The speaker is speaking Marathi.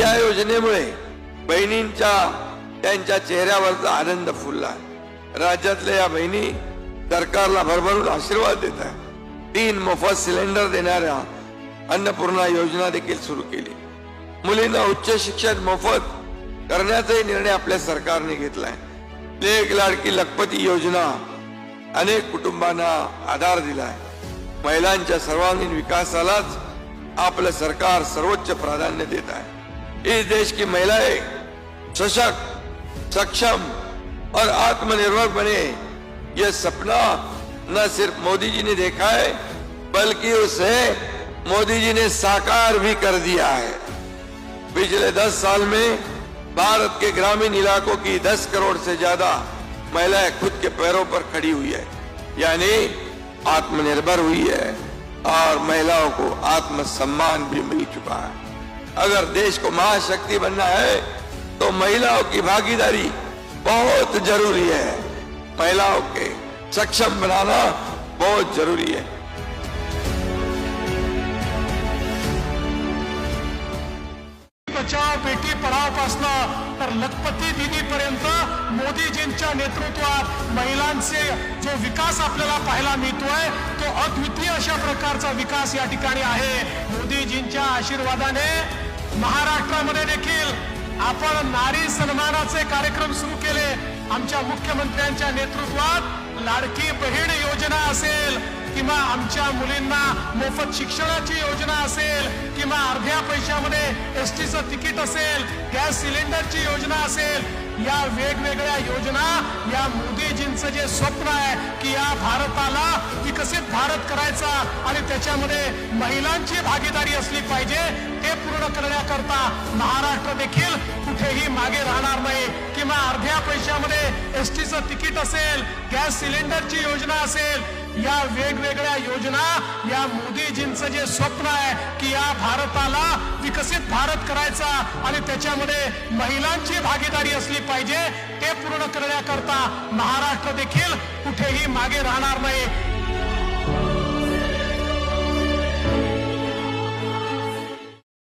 या योजनेमुळे बहिणींच्या त्यांच्या चेहऱ्यावरचा आनंद फुलला. राज्यातल्या या बहिणी सरकारला भरभरून आशीर्वाद देत आहे तीन मोफत सिलेंडर देणाऱ्या अन्नपूर्णा योजना देखील सुरू केली. मुलींना उच्च शिक्षण मोफत करण्याचाही निर्णय आपल्या सरकारने घेतलाय. लेख लाडकी लखपती योजना अनेक कुटुंबांना आधार दिलाय. महिलांच्या सर्वांगीण विकासालाच आपलं सरकार सर्वोच्च प्राधान्य देत आहे. इस देश की महिलाएँ सशक्त, सक्षम और आत्मनिर्भर बने। यह सपना न सिर्फ़ मोदी जी ने देखा है, बल्कि उसे मोदी जी ने साकार भी कर दिया है। पिछले 10 साल में भारत के ग्रामीण इलाकों की 10 करोड़ से ज़्यादा महिलाएँ खुद के पैरों पर खड़ी हुई है, यानी आत्मनिर्भर हुई है, और महिलाओं को आत्मसम्मान भी मिल चुका है। अगर देश को महाशक्ति बनना है तो महिलाओं की भागीदारी बहुत ज़रूरी है। महिलाओं के सक्षम बनाना बहुत ज़रूरी है। बचाव बेटी पढाव पासनं तर पर्यंत मोदीजींच्या नेतृत्वात महिलांचे जो विकास आपल्याला पाहायला मिळतोय तो अद्वितीय अशा प्रकारचा विकास या ठिकाणी आहे. मोदीजींच्या आशीर्वादाने महाराष्ट्रामध्ये देखील आपण नारी सन्मानाचे कार्यक्रम सुरू केले. आमच्या मुख्यमंत्र्यांच्या नेतृत्वात लाडकी बहीण योजना असेल किंवा आमच्या मुलींना मोफत शिक्षणाची योजना असेल किंवा अर्ध्या पैशामध्ये एस टीचं तिकीट असेल गॅस सिलेंडरची योजना असेल या वेगवेगळ्या योजना या मोदीजींचं जे स्वप्न आहे की या भारताला विकसित भारत करायचा आणि त्याच्यामध्ये महिलांची भागीदारी असली पाहिजे हे पूर्ण करण्याकरता महाराष्ट्र देखील कुठेही मागे राहणार नाही. किंवा अर्ध्या पैशामध्ये एस टीचं तिकीट असेल गॅस सिलेंडरची योजना असेल या वेगवेगळ्या योजना या मोदीजींचं जे स्वप्न आहे की या भारताला विकसित भारत करायचा आणि त्याच्यामध्ये महिलांची भागीदारी असली पाहिजे ते पूर्ण करण्याकरता महाराष्ट्र देखील कुठेही मागे राहणार नाही.